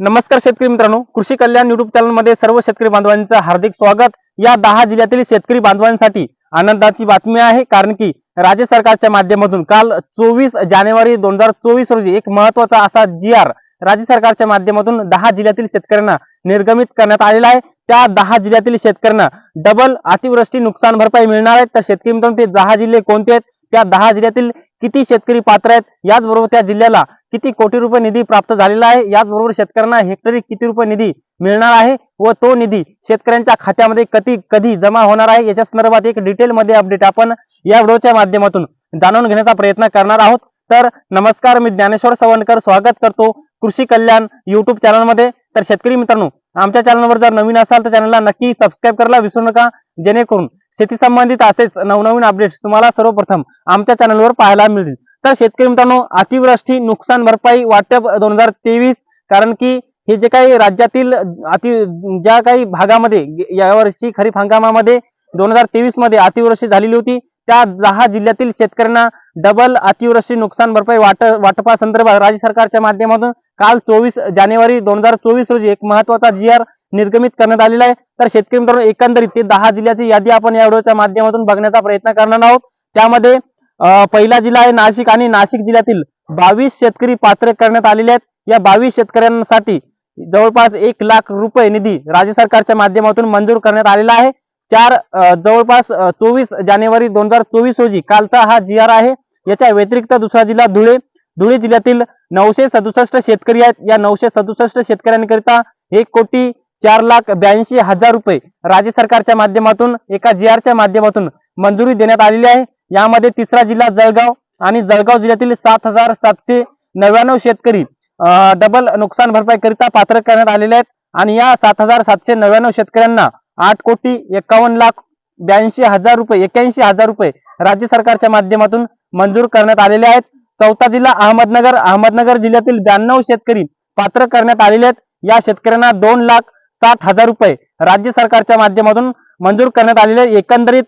नमस्कार शेतकरी मित्रांनो कृषी कल्याण युट्यूब चॅनलमध्ये सर्व शेतकरी बांधवांचं हार्दिक स्वागत. या दहा जिल्ह्यातील शेतकरी बांधवांसाठी आनंदाची बातमी आहे कारण की राज्य सरकारच्या माध्यमातून काल चोवीस जानेवारी दोन हजार चोवीस रोजी एक महत्त्वाचा असा जी आर राज्य सरकारच्या माध्यमातून दहा जिल्ह्यातील शेतकऱ्यांना निर्गमित करण्यात आलेला आहे. त्या दहा जिल्ह्यातील शेतकऱ्यांना डबल अतिवृष्टी नुकसान भरपाई मिळणार आहे. तर शेतकरी मित्रांनो ते दहा जिल्हे कोणते आहेत? त्या दहा जिल्ह्यातील किती शेतकरी पात्र आहेत? याचबरोबर त्या जिल्ह्याला किती कोटी रुपये निधी प्राप्त झालेला आहे? याचबरोबर शेतकऱ्यांना हेक्टरी किती रुपये निधी मिळणार आहे व तो निधी शेतकऱ्यांच्या खात्यामध्ये कधी कधी जमा होणार आहे? याच्या संदर्भात एक डिटेल मध्ये अपडेट आपण या व्हिडिओच्या माध्यमातून जाणून घेण्याचा प्रयत्न करणार आहोत. तर नमस्कार मी ज्ञानेश्वर सवणकर स्वागत करतो कृषी कल्याण युट्यूब चॅनलमध्ये. तर शेतकरी मित्रांनो आमच्या चॅनलवर जर नवीन असाल तर चॅनलला नक्की सबस्क्राईब करायला विसरू नका. जेणेकरून शेती संबंधित असेच नवनवीन अपडेट्स तुम्हाला सर्वप्रथम आमच्या चॅनलवर पाहायला मिळतील. तर शेतकरी मित्रांनो अतिवृष्टी नुकसान भरपाई वाटप दोन हजार तेवीस कारण की हे जे काही राज्यातील अति ज्या काही भागामध्ये गे- यावर्षी खरीप हंगामामध्ये दोन हजार तेवीसमध्ये अतिवृष्टी झालेली होती त्या दहा जिल्ह्यातील शेतकऱ्यांना डबल अतिवृष्टी नुकसान भरपाई वाट वाटपासंदर्भात राज्य सरकारच्या माध्यमातून काल चोवीस जानेवारी दोन हजार चोवीस रोजी एक महत्त्वाचा जी आर निर्गमित करण्यात आलेला आहे. तर शेतकरी मित्रांनो एकंदरीत ते दहा जिल्ह्याची यादी आपण या व्हिडिओच्या माध्यमातून बघण्याचा प्रयत्न करणार आहोत. त्यामध्ये पहिला जिल्हा आहे नाशिक आणि नाशिक जिल्ह्यातील बावीस शेतकरी पात्र करण्यात आलेले आहेत. या बावीस शेतकऱ्यांसाठी जवळपास एक लाख रुपये निधी राज्य सरकारच्या माध्यमातून मंजूर करण्यात आलेला आहे. चार जवळपास चोवीस जानेवारी दोन हजार चोवीस रोजी कालचा हा जी आर आहे. याच्या व्यतिरिक्त दुसरा जिल्हा धुळे. धुळे जिल्ह्यातील नऊशे सदुसष्ट शेतकरी आहेत. या नऊशे सदुसष्ट शेतकऱ्यांकरिता एक कोटी चार लाख ब्याऐंशी हजार रुपये राज्य सरकारच्या माध्यमातून एका जी आरच्या माध्यमातून मंजुरी देण्यात आलेली आहे. यामध्ये तिसरा जिल्हा जळगाव आणि जळगाव जिल्ह्यातील सात हजार सातशे नव्याण्णव शेतकरी डबल नुकसान भरपाई करिता पात्र करण्यात आलेले आहेत. आणि या सात हजार सातशे नव्याण्णव शेतकऱ्यांना आठ कोटी एकावन्न लाख ब्याऐंशी हजार रुपये एक्याऐंशी हजार रुपये राज्य सरकारच्या माध्यमातून मंजूर करण्यात आलेले आहेत. चौथा जिल्हा अहमदनगर अहमदनगर जिल्ह्यातील ब्याण्णव शेतकरी पात्र करण्यात आलेले आहेत. या शेतकऱ्यांना दोन लाख साठ हजार रुपये राज्य सरकारच्या माध्यमातून मंजूर करण्यात आलेले एकंदरीत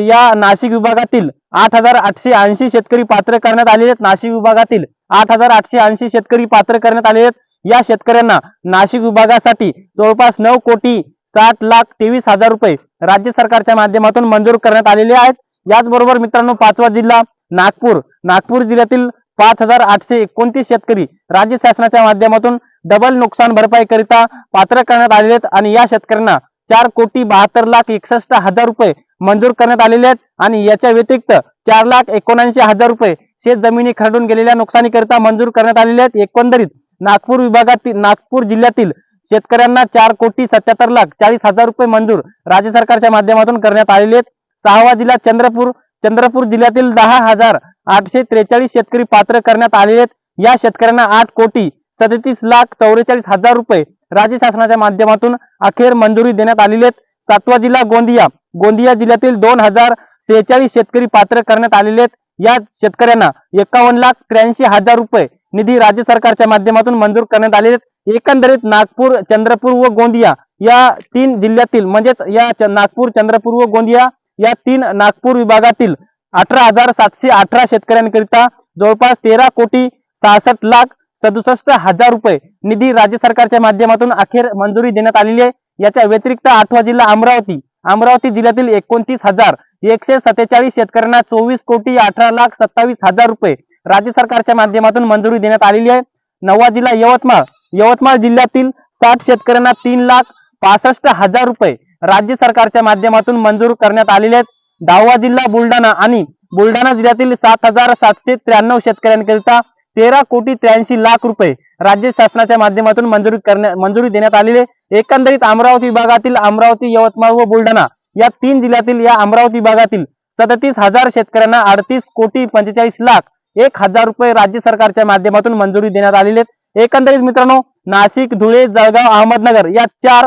या नाशिक विभागातील आठ हजार आठशे ऐंशी शेतकरी पात्र करण्यात आलेले आहेत. नाशिक विभागातील आठ हजार आठशे ऐंशी शेतकरी पात्र करण्यात आलेले आहेत. या शेतकऱ्यांना नाशिक विभागासाठी जवळपास नऊ कोटी साठ लाख तेवीस हजार रुपये राज्य सरकारच्या माध्यमातून मंजूर करण्यात आलेले आहेत. याचबरोबर मित्रांनो पाचवा जिल्हा नागपूर. नागपूर जिल्ह्यातील पाच हजार आठशे एकोणतीस शेतकरी राज्य शासनाच्या माध्यमातून डबल नुकसान भरपाई करिता पात्र करण्यात आलेले आहेत आणि या शेतकऱ्यांना चार कोटी बहात्तर लाख एकसष्ट हजार रुपये मंजूर करण्यात आलेले आहेत आणि याच्या व्यतिरिक्त चार लाख एकोणऐंशी हजार रुपये शेत जमिनी खरडून गेलेल्या नुकसानीकरिता मंजूर करण्यात आलेले आहेत. एकंदरीत नागपूर विभागातील नागपूर जिल्ह्यातील शेतकऱ्यांना चार कोटी सत्याहत्तर लाख चाळीस हजार रुपये मंजूर राज्य सरकारच्या माध्यमातून करण्यात आलेले आहेत. सहावा जिल्हा चंद्रपूर चंद्रपूर जिल्ह्यातील दहा हजार आठशे त्रेचाळीस शेतकरी पात्र करण्यात आलेले आहेत. या शेतकऱ्यांना आठ कोटी सदतीस लाख चौवेचाळीस हजार रुपये राज्य शासनाच्या माध्यमातून अखेर मंजुरी देण्यात आलेली आहेत. सातवा जिल्हा गोंदिया. गोंदिया जिल्ह्यातील दोन हजार सेहेचाळीस शेतकरी पात्र करण्यात आलेले आहेत. या शेतकऱ्यांना एकावन्न लाख त्र्याऐंशी हजार रुपये निधी राज्य सरकारच्या माध्यमातून मंजूर करण्यात आलेले आहेत. एकंदरीत नागपूर चंद्रपूर व गोंदिया या तीन जिल्ह्यातील म्हणजेच या च- नागपूर चंद्रपूर व गोंदिया या तीन नागपूर विभागातील अठरा हजार सातशे अठरा शेतकऱ्यांकरिता जवळपास तेरा कोटी सहासष्ट लाख सदुसष्ट हजार रुपये निधी राज्य सरकारच्या माध्यमातून अखेर मंजुरी देण्यात आलेली आहे. याच्या व्यतिरिक्त आठवा जिल्हा अमरावती. अमरावती जिल्ह्यातील एकोणतीस हजार एकशे सत्तेचाळीस शेतकऱ्यांना चोवीस कोटी अठरा लाख सत्तावीस हजार रुपये राज्य सरकारच्या माध्यमातून मंजुरी देण्यात आलेली आहे. नववा जिल्हा यवतमाळ. यवतमाळ जिल्ह्यातील साठ शेतकऱ्यांना तीन लाख पासष्ट हजार रुपये राज्य सरकारच्या माध्यमातून मंजूर करण्यात आलेले आहेत. दहावा जिल्हा बुलढाणा आणि बुलढाणा जिल्ह्यातील सात हजार सातशे त्र्याण्णव शेतकऱ्यांकरिता तेरा कोटी त्र्याऐंशी लाख रुपये राज्य शासनाच्या माध्यमातून मंजुरी करण्या मंजुरी देण्यात आलेली आहे. एकंदरीत अमरावती विभागातील अमरावती यवतमाळ व बुलढाणा या तीन जिल्ह्यातील या अमरावती विभागातील सदतीस हजार शेतकऱ्यांना अडतीस कोटी पंचेचाळीस लाख एक हजार रुपये राज्य सरकारच्या माध्यमातून मंजुरी देण्यात आलेली आहेत. एकंदरीत मित्रांनो नाशिक धुळे जळगाव अहमदनगर या चार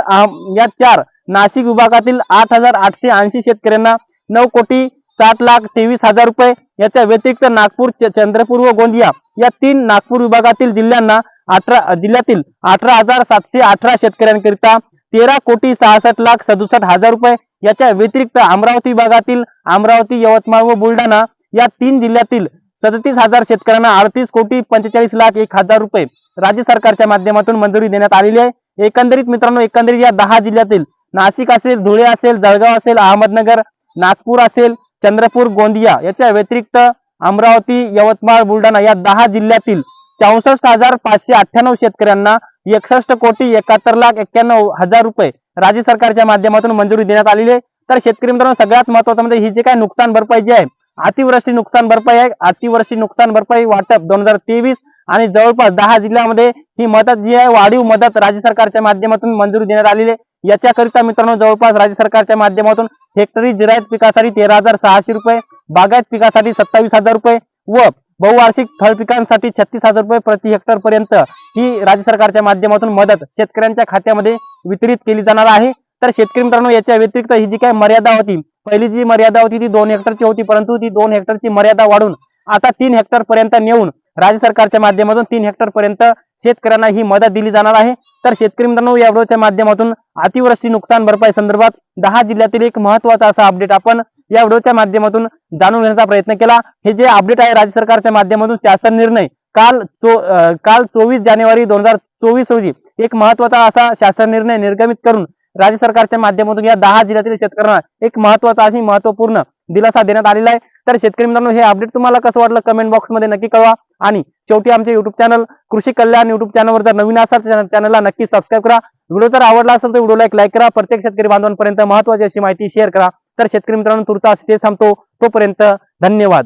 या चार नाशिक विभागातील आठ हजार आठशे ऐंशी शेतकऱ्यांना नऊ कोटी सात लाख तेवीस हजार रुपये याच्या व्यतिरिक्त नागपूर च- चंद्रपूर व गोंदिया या तीन नागपूर विभागातील जिल्ह्यांना अठरा जिल्ह्यातील अठरा हजार सातशे अठरा शेतकऱ्यांकरिता तेरा कोटी सहासष्ट लाख सदुसष्ट हजार रुपये याच्या व्यतिरिक्त अमरावती विभागातील अमरावती यवतमाळ व बुलढाणा या तीन जिल्ह्यातील सदतीस हजार शेतकऱ्यांना अडतीस कोटी पंचेचाळीस लाख एक हजार रुपये राज्य सरकारच्या माध्यमातून मंजुरी देण्यात आलेली आहे. एकंदरीत मित्रांनो एकंदरीत या दहा जिल्ह्यातील नाशिक असेल धुळे असेल जळगाव असेल अहमदनगर नागपूर असेल चंद्रपूर गोंदिया याच्या व्यतिरिक्त अमरावती यवतमाळ बुलढाणा या दहा जिल्ह्यातील चौसष्ट हजार पाचशे अठ्ठ्याण्णव शेतकऱ्यांना एकसष्ट कोटी एकाहत्तर लाख एक्क्याण्णव हजार रुपये राज्य सरकारच्या माध्यमातून मंजुरी देण्यात आलेली आहे. तर शेतकरी मित्रांनो सगळ्यात महत्वाचं म्हणजे ही जे काय नुकसान भरपाई जी आहे अतिवृष्टी नुकसान भरपाई आहे. अतिवृष्टी नुकसान भरपाई वाटप दोन हजार तेवीस आणि जवळपास दहा जिल्ह्यामध्ये ही मदत जी आहे वाढीव मदत राज्य सरकारच्या माध्यमातून मंजुरी देण्यात आलेली आहे. याच्याकरिता मित्रांनो जवळपास राज्य सरकारच्या माध्यमातून हेक्टरी जिरायत पिकासाठी तेरा हजार सहाशे रुपये बागायत पिकासाठी सत्तावीस हजार रुपये व बहुवार्षिक फळ पिकांसाठी छत्तीस हजार रुपये प्रति हेक्टर पर्यंत ही राज्य सरकारच्या माध्यमातून मदत शेतकऱ्यांच्या खात्यामध्ये वितरित केली जाणार आहे. तर शेतकरी मित्रांनो याच्या व्यतिरिक्त ही जी काय मर्यादा होती पहिली जी मर्यादा होती ती दोन हेक्टरची होती परंतु ती दोन हेक्टरची मर्यादा वाढून आता तीन हेक्टर पर्यंत नेऊन राज्य सरकारच्या माध्यमातून तीन हेक्टर पर्यंत शेतकऱ्यांना ही मदत दिली जाणार आहे. तर शेतकरी मित्रांनो या व्हिडिओच्या माध्यमातून अतिवृष्टी नुकसान भरपाई संदर्भात दहा जिल्ह्यातील एक महत्त्वाचा असा अपडेट आपण या व्हिडिओच्या माध्यमातून जाणून घेण्याचा प्रयत्न केला. हे जे अपडेट आहे राज्य सरकारच्या माध्यमातून शासन निर्णय काल चो काल चोवीस जानेवारी दोन हजार चोवीस रोजी एक महत्त्वाचा असा शासन निर्णय निर्गमित करून राज्य सरकारच्या माध्यमातून या दहा जिल्ह्यातील शेतकऱ्यांना एक महत्त्वाचा अशी महत्त्वपूर्ण दिलासा देण्यात आलेला आहे. तर शेतकरी मित्रांनो हे अपडेट तुम्हाला कसं वाटलं? कमेंट बॉक्समध्ये नक्की कळवा. आणि शेवटी आमचे युट्यूब चॅनल कृषी कल्याण युट्यूब चॅनलवर जर नवीन असाल तर चॅनलला नक्की सबस्क्राईब करा. व्हिडिओ जर आवडला असेल तर व्हिडिओला एक लाईक करा. प्रत्येक शेतकरी बांधवांपर्यंत महत्वाची अशी माहिती शेअर करा. तर शेतकरी मित्रांनो तुर्तास इथेच थांबतो. तोपर्यंत धन्यवाद.